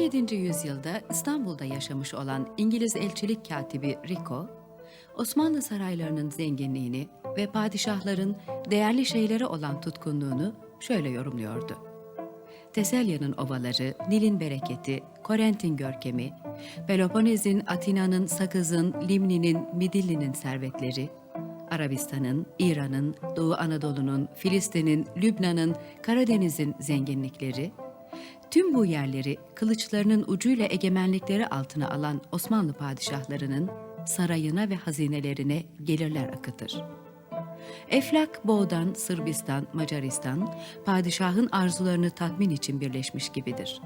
17. yüzyılda İstanbul'da yaşamış olan İngiliz elçilik katibi Rico, Osmanlı saraylarının zenginliğini ve padişahların değerli şeylere olan tutkunluğunu şöyle yorumluyordu. Teselya'nın ovaları, Nil'in bereketi, Korent'in görkemi, Peloponez'in, Atina'nın, Sakız'ın, Limni'nin, Midilli'nin servetleri, Arabistan'ın, İran'ın, Doğu Anadolu'nun, Filistin'in, Lübnan'ın, Karadeniz'in zenginlikleri, tüm bu yerleri kılıçlarının ucuyla egemenlikleri altına alan Osmanlı padişahlarının sarayına ve hazinelerine gelirler akıtır. Eflak Boğdan, Sırbistan, Macaristan, padişahın arzularını tatmin için birleşmiş gibidir.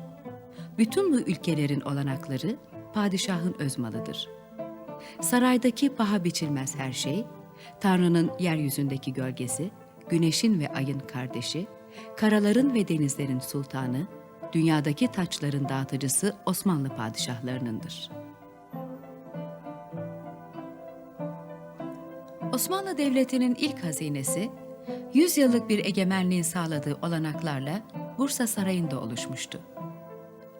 Bütün bu ülkelerin olanakları padişahın öz malıdır. Saraydaki paha biçilmez her şey, Tanrı'nın yeryüzündeki gölgesi, güneşin ve ayın kardeşi, karaların ve denizlerin sultanı, dünyadaki taçların dağıtıcısı Osmanlı padişahlarınındır. Osmanlı Devleti'nin ilk hazinesi, 100 yıllık bir egemenliğin sağladığı olanaklarla Bursa Sarayı'nda oluşmuştu.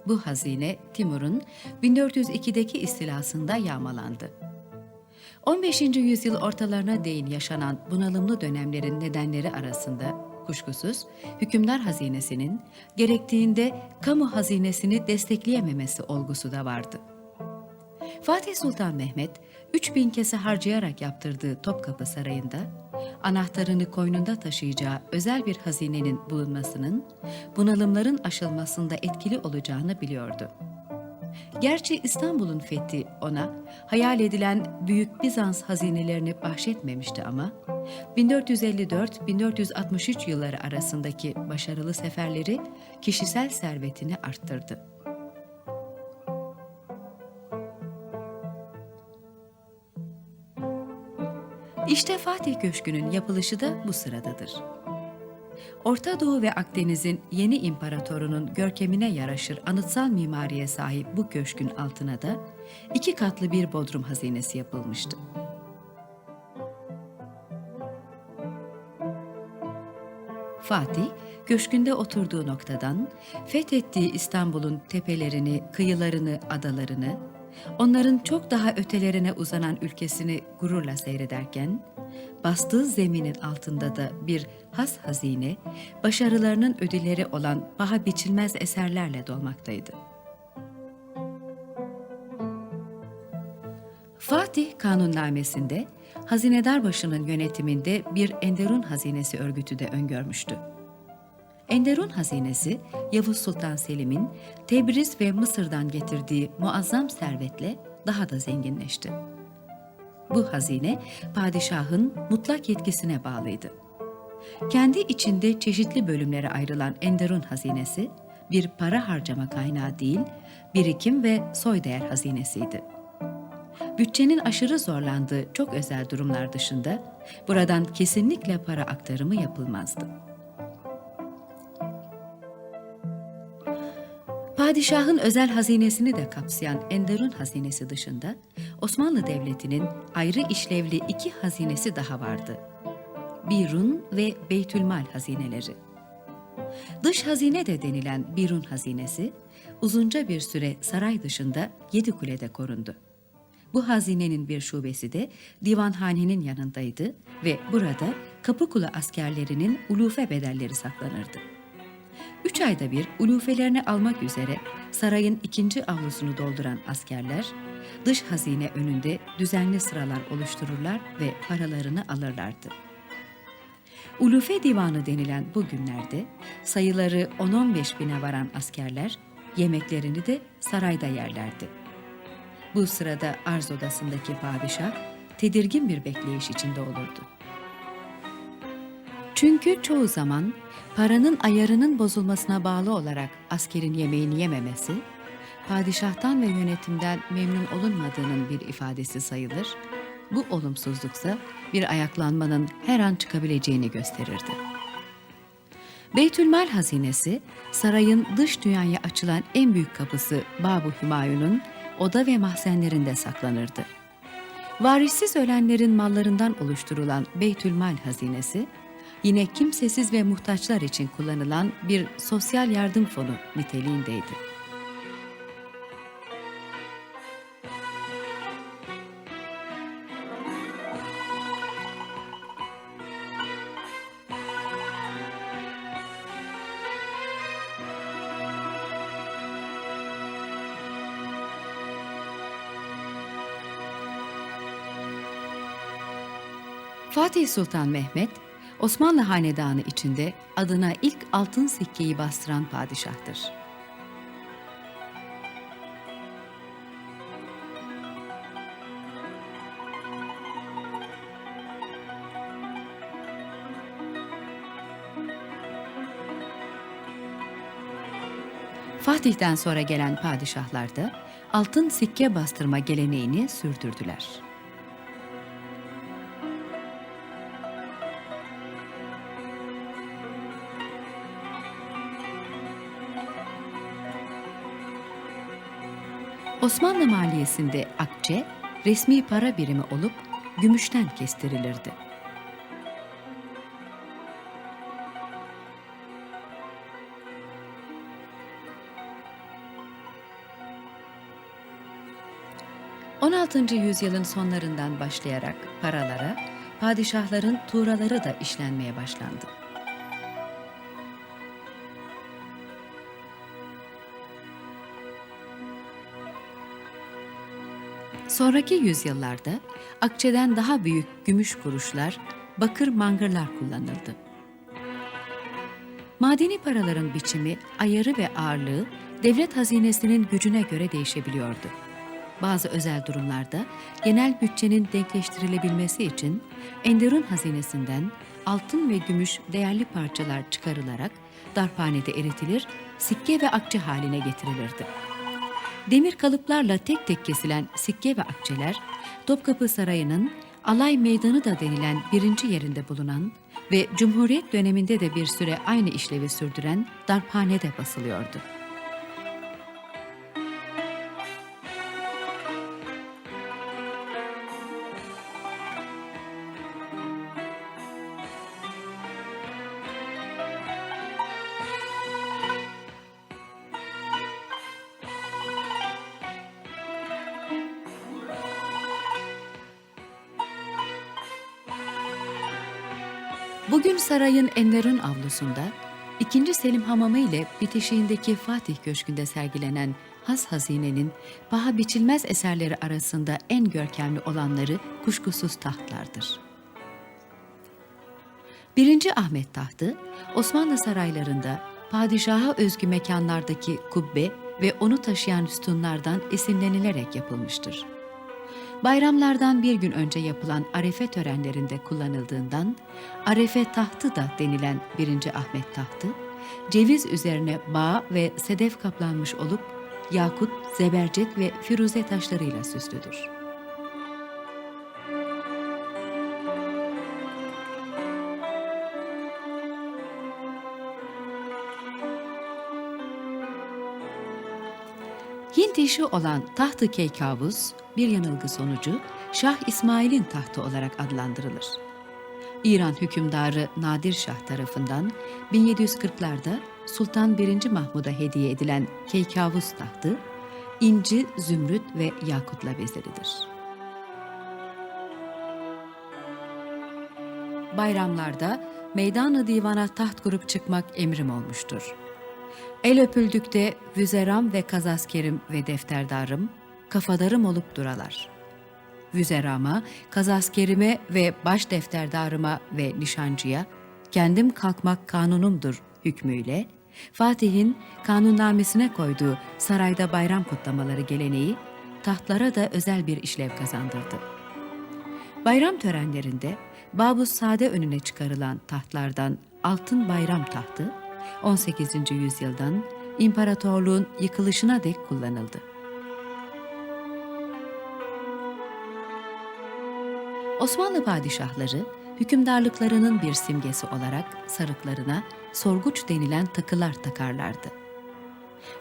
Bu hazine Timur'un 1402'deki istilasında yağmalandı. 15. yüzyıl ortalarına değin yaşanan bunalımlı dönemlerin nedenleri arasında kuşkusuz hükümdar hazinesinin gerektiğinde kamu hazinesini destekleyememesi olgusu da vardı. Fatih Sultan Mehmet 3000 kese harcayarak yaptırdığı Topkapı Sarayı'nda anahtarını koynunda taşıyacağı özel bir hazinenin bulunmasının bunalımların aşılmasında etkili olacağını biliyordu. Gerçi İstanbul'un fethi ona hayal edilen Büyük Bizans hazinelerini bahşetmemişti ama 1454-1463 yılları arasındaki başarılı seferleri kişisel servetini arttırdı. İşte Fatih Köşkü'nün yapılışı da bu sıradadır. Orta Doğu ve Akdeniz'in yeni imparatorunun görkemine yaraşır anıtsal mimariye sahip bu köşkün altına da iki katlı bir bodrum hazinesi yapılmıştı. Fatih, köşkünde oturduğu noktadan fethettiği İstanbul'un tepelerini, kıyılarını, adalarını, onların çok daha ötelerine uzanan ülkesini gururla seyrederken, bastığı zeminin altında da bir has hazine, başarılarının ödülleri olan paha biçilmez eserlerle dolmaktaydı. Fatih kanunnamesinde hazinedar başının yönetiminde bir Enderun hazinesi örgütü de öngörmüştü. Enderun hazinesi Yavuz Sultan Selim'in Tebriz ve Mısır'dan getirdiği muazzam servetle daha da zenginleşti. Bu hazine padişahın mutlak yetkisine bağlıydı. Kendi içinde çeşitli bölümlere ayrılan Enderun hazinesi bir para harcama kaynağı değil, birikim ve soy değer hazinesiydi. Bütçenin aşırı zorlandığı çok özel durumlar dışında buradan kesinlikle para aktarımı yapılmazdı. Padişahın özel hazinesini de kapsayan Enderun hazinesi dışında Osmanlı Devleti'nin ayrı işlevli iki hazinesi daha vardı. Birun ve Beytülmal hazineleri. Dış hazine de denilen Birun hazinesi uzunca bir süre saray dışında yedi kulede korundu. Bu hazinenin bir şubesi de divanhanenin yanındaydı ve burada Kapıkulu askerlerinin ulufe bedelleri saklanırdı. Üç ayda bir ulufelerini almak üzere sarayın ikinci avlusunu dolduran askerler, dış hazine önünde düzenli sıralar oluştururlar ve paralarını alırlardı. Ulufe divanı denilen bu günlerde sayıları 10-15 bine varan askerler yemeklerini de sarayda yerlerdi. Bu sırada arz odasındaki padişah tedirgin bir bekleyiş içinde olurdu. Çünkü çoğu zaman paranın ayarının bozulmasına bağlı olarak askerin yemeğini yememesi, padişahtan ve yönetimden memnun olunmadığının bir ifadesi sayılır. Bu olumsuzluksa bir ayaklanmanın her an çıkabileceğini gösterirdi. Beytülmal hazinesi, sarayın dış dünyaya açılan en büyük kapısı Babu Hümayun'un oda ve mahzenlerinde saklanırdı. Varissiz ölenlerin mallarından oluşturulan Beytülmal hazinesi, yine kimsesiz ve muhtaçlar için kullanılan bir sosyal yardım fonu niteliğindeydi. Fatih Sultan Mehmet Osmanlı Hanedanı içinde adına ilk altın sikkeyi bastıran padişahtır. Fatih'ten sonra gelen padişahlar da altın sikke bastırma geleneğini sürdürdüler. Osmanlı maliyesinde akçe resmi para birimi olup gümüşten kestirilirdi. ...16. yüzyılın sonlarından başlayarak paralara... ...padişahların tuğraları da işlenmeye başlandı. Sonraki yüzyıllarda akçeden daha büyük gümüş kuruşlar, bakır mangırlar kullanıldı. Madeni paraların biçimi, ayarı ve ağırlığı devlet hazinesinin gücüne göre değişebiliyordu. Bazı özel durumlarda genel bütçenin denkleştirilebilmesi için Enderun hazinesinden altın ve gümüş değerli parçalar çıkarılarak darphanede eritilir, sikke ve akçe haline getirilirdi. Demir kalıplarla tek tek kesilen sikke ve akçeler, Topkapı Sarayı'nın Alay Meydanı da denilen birinci yerinde bulunan ve Cumhuriyet döneminde de bir süre aynı işlevi sürdüren darphanede basılıyordu. Bugün sarayın Enverun avlusunda, 2. Selim Hamamı ile bitişiğindeki Fatih Köşkü'nde sergilenen Has Hazine'nin paha biçilmez eserleri arasında en görkemli olanları kuşkusuz tahtlardır. 1. Ahmet tahtı, Osmanlı saraylarında padişaha özgü mekanlardaki kubbe ve onu taşıyan sütunlardan esinlenilerek yapılmıştır bayramlardan bir gün önce yapılan arefe törenlerinde kullanıldığından arefe tahtı da denilen 1. Ahmet tahtı, ceviz üzerine bağ ve sedef kaplanmış olup yakut, zebercet ve firuze taşlarıyla süslüdür. Hint işi olan Taht-ı Keykavuz bir yanılgı sonucu Şah İsmail'in tahtı olarak adlandırılır. İran hükümdarı Nadir Şah tarafından 1740'larda Sultan 1. Mahmud'a hediye edilen Keykavuz tahtı, inci, zümrüt ve yakutla bezelidir. Bayramlarda meydan-ı divana taht kurup çıkmak emrim olmuştur. El öpüldükte vüzeram ve kazaskerim ve defterdarım, kafadarım olup duralar. Vüzerama, kazaskerime ve baş defterdarıma ve nişancıya, kendim kalkmak kanunumdur hükmüyle, Fatih'in kanunnamesine koyduğu sarayda bayram kutlamaları geleneği, tahtlara da özel bir işlev kazandırdı. Bayram törenlerinde Babus Sade önüne çıkarılan tahtlardan altın bayram tahtı, 18. yüzyıldan imparatorluğun yıkılışına dek kullanıldı. Osmanlı padişahları hükümdarlıklarının bir simgesi olarak sarıklarına sorguç denilen takılar takarlardı.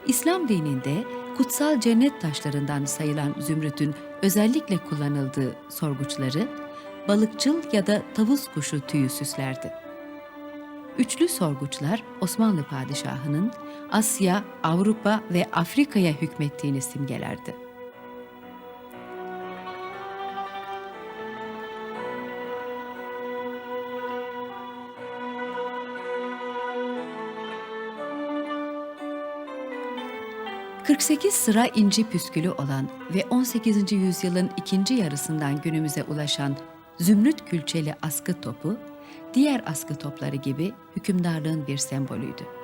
İslam dininde kutsal cennet taşlarından sayılan zümrütün özellikle kullanıldığı sorguçları balıkçıl ya da tavus kuşu tüyü süslerdi. Üçlü sorguçlar Osmanlı padişahının Asya, Avrupa ve Afrika'ya hükmettiğini simgelerdi. ...48 sıra inci püskülü olan ve 18. yüzyılın ikinci yarısından günümüze ulaşan zümrüt külçeli askı topu, diğer askı topları gibi hükümdarlığın bir sembolüydü.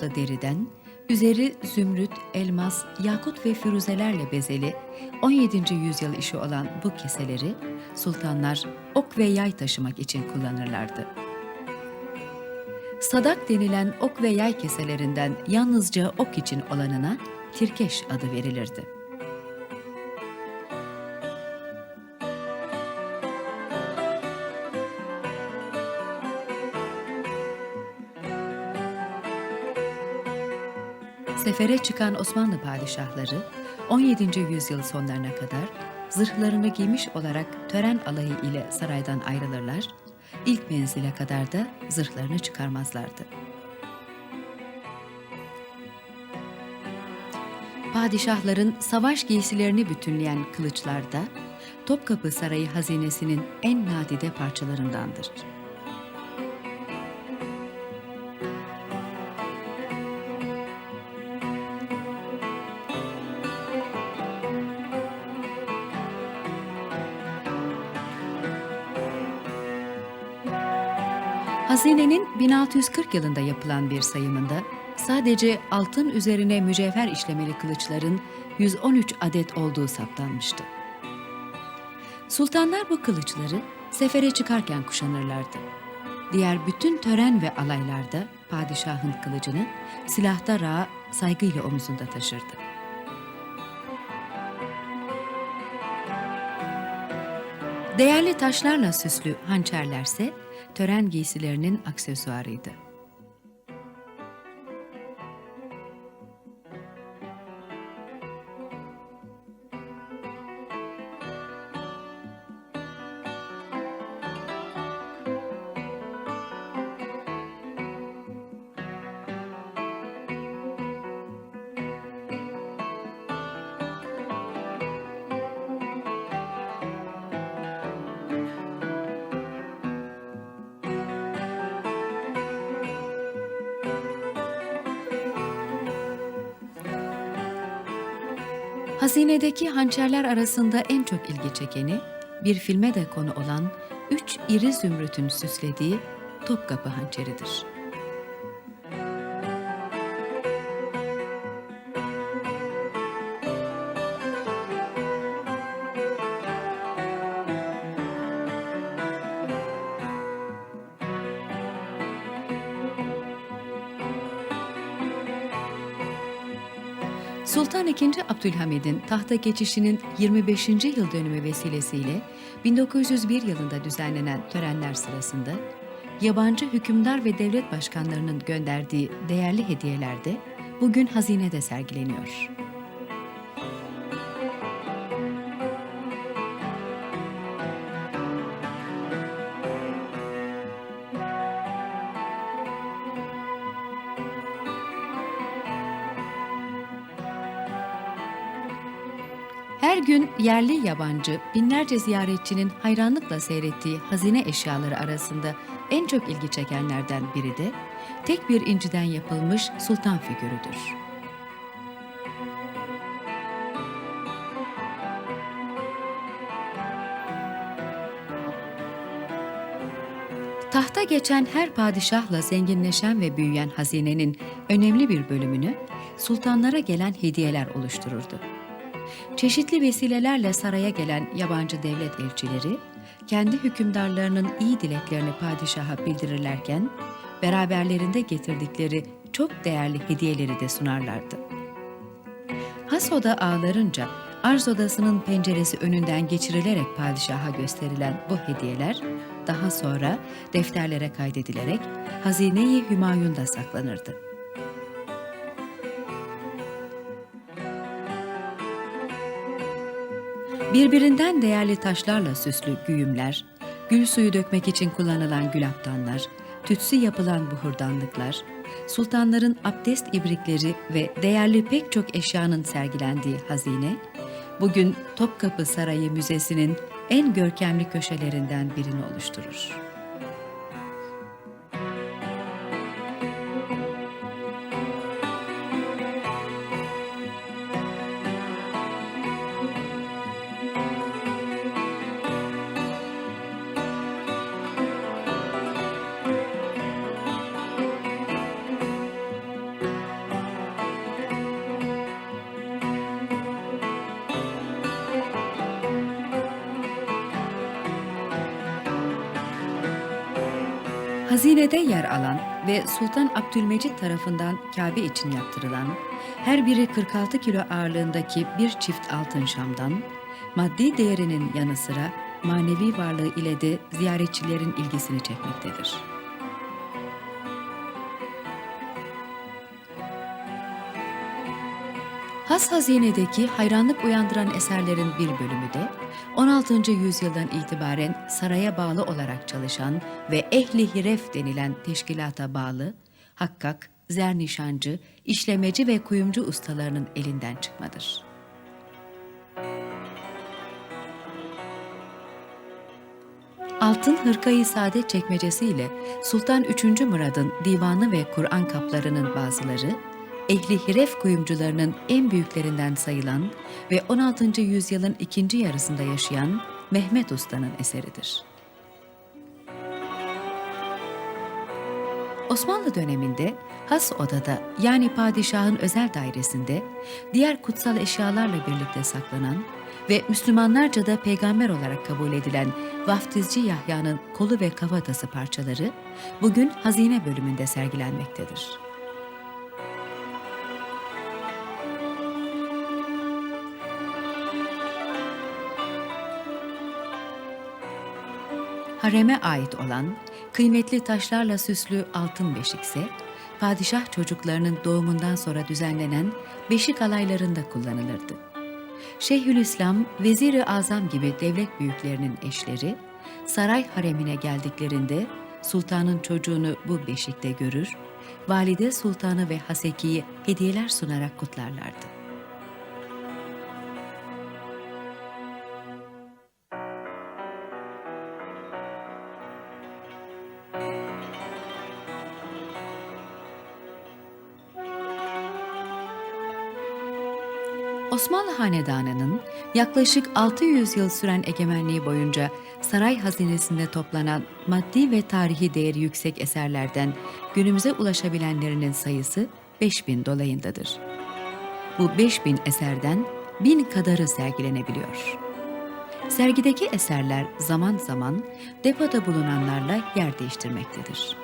Kaplı deriden, üzeri zümrüt, elmas, yakut ve firuzelerle bezeli 17. yüzyıl işi olan bu keseleri sultanlar ok ve yay taşımak için kullanırlardı. Sadak denilen ok ve yay keselerinden yalnızca ok için olanına tirkeş adı verilirdi. Sefere çıkan Osmanlı padişahları 17. yüzyıl sonlarına kadar zırhlarını giymiş olarak tören alayı ile saraydan ayrılırlar, ilk menzile kadar da zırhlarını çıkarmazlardı. Padişahların savaş giysilerini bütünleyen kılıçlar da Topkapı Sarayı hazinesinin en nadide parçalarındandır. Hazinenin 1640 yılında yapılan bir sayımında sadece altın üzerine mücevher işlemeli kılıçların 113 adet olduğu saptanmıştı. Sultanlar bu kılıçları sefere çıkarken kuşanırlardı. Diğer bütün tören ve alaylarda padişahın kılıcını silahta rağa saygıyla omuzunda taşırdı. Değerli taşlarla süslü hançerlerse tören giysilerinin aksesuarıydı. Hazinedeki hançerler arasında en çok ilgi çekeni, bir filme de konu olan üç iri zümrütün süslediği Topkapı hançeridir. II. Abdülhamid'in tahta geçişinin 25. yıl dönümü vesilesiyle 1901 yılında düzenlenen törenler sırasında yabancı hükümdar ve devlet başkanlarının gönderdiği değerli hediyeler de bugün hazinede sergileniyor. Her gün yerli yabancı binlerce ziyaretçinin hayranlıkla seyrettiği hazine eşyaları arasında en çok ilgi çekenlerden biri de tek bir inciden yapılmış sultan figürüdür. Tahta geçen her padişahla zenginleşen ve büyüyen hazinenin önemli bir bölümünü sultanlara gelen hediyeler oluştururdu. Çeşitli vesilelerle saraya gelen yabancı devlet elçileri, kendi hükümdarlarının iyi dileklerini padişaha bildirirlerken, beraberlerinde getirdikleri çok değerli hediyeleri de sunarlardı. Has oda ağlarınca arz odasının penceresi önünden geçirilerek padişaha gösterilen bu hediyeler, daha sonra defterlere kaydedilerek Hazine-i Hümayun'da saklanırdı. Birbirinden değerli taşlarla süslü güğümler, gül suyu dökmek için kullanılan gülaptanlar, tütsü yapılan buhurdanlıklar, sultanların abdest ibrikleri ve değerli pek çok eşyanın sergilendiği hazine, bugün Topkapı Sarayı Müzesi'nin en görkemli köşelerinden birini oluşturur. Hazinede yer alan ve Sultan Abdülmecit tarafından Kabe için yaptırılan, her biri 46 kilo ağırlığındaki bir çift altın şamdan, maddi değerinin yanı sıra manevi varlığı ile de ziyaretçilerin ilgisini çekmektedir. Has hazinedeki hayranlık uyandıran eserlerin bir bölümü de 16. yüzyıldan itibaren saraya bağlı olarak çalışan ve ehli hiref denilen teşkilata bağlı hakkak, zernişancı, işlemeci ve kuyumcu ustalarının elinden çıkmadır. Altın hırkayı saadet çekmecesiyle Sultan 3. Murad'ın divanı ve Kur'an kaplarının bazıları ehli hiref kuyumcularının en büyüklerinden sayılan ve 16. yüzyılın ikinci yarısında yaşayan Mehmet Usta'nın eseridir. Osmanlı döneminde has odada yani padişahın özel dairesinde diğer kutsal eşyalarla birlikte saklanan ve Müslümanlarca da peygamber olarak kabul edilen vaftizci Yahya'nın kolu ve kafatası parçaları bugün hazine bölümünde sergilenmektedir. Hareme ait olan kıymetli taşlarla süslü altın beşik ise padişah çocuklarının doğumundan sonra düzenlenen beşik alaylarında kullanılırdı. Şeyhülislam, Vezir-i Azam gibi devlet büyüklerinin eşleri saray haremine geldiklerinde sultanın çocuğunu bu beşikte görür, valide sultanı ve hasekiyi hediyeler sunarak kutlarlardı. Hanedanı'nın yaklaşık 600 yıl süren egemenliği boyunca saray hazinesinde toplanan maddi ve tarihi değeri yüksek eserlerden günümüze ulaşabilenlerinin sayısı 5000 dolayındadır. Bu 5000 eserden bin kadarı sergilenebiliyor. Sergideki eserler zaman zaman depoda bulunanlarla yer değiştirmektedir.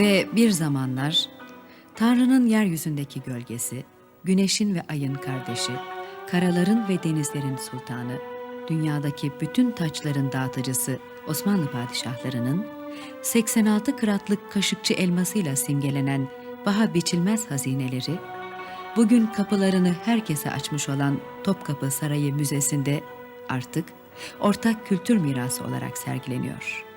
Ve bir zamanlar Tanrı'nın yeryüzündeki gölgesi, güneşin ve ayın kardeşi, karaların ve denizlerin sultanı, dünyadaki bütün taçların dağıtıcısı Osmanlı padişahlarının 86 kıratlık kaşıkçı elmasıyla simgelenen baha biçilmez hazineleri, bugün kapılarını herkese açmış olan Topkapı Sarayı Müzesi'nde artık ortak kültür mirası olarak sergileniyor.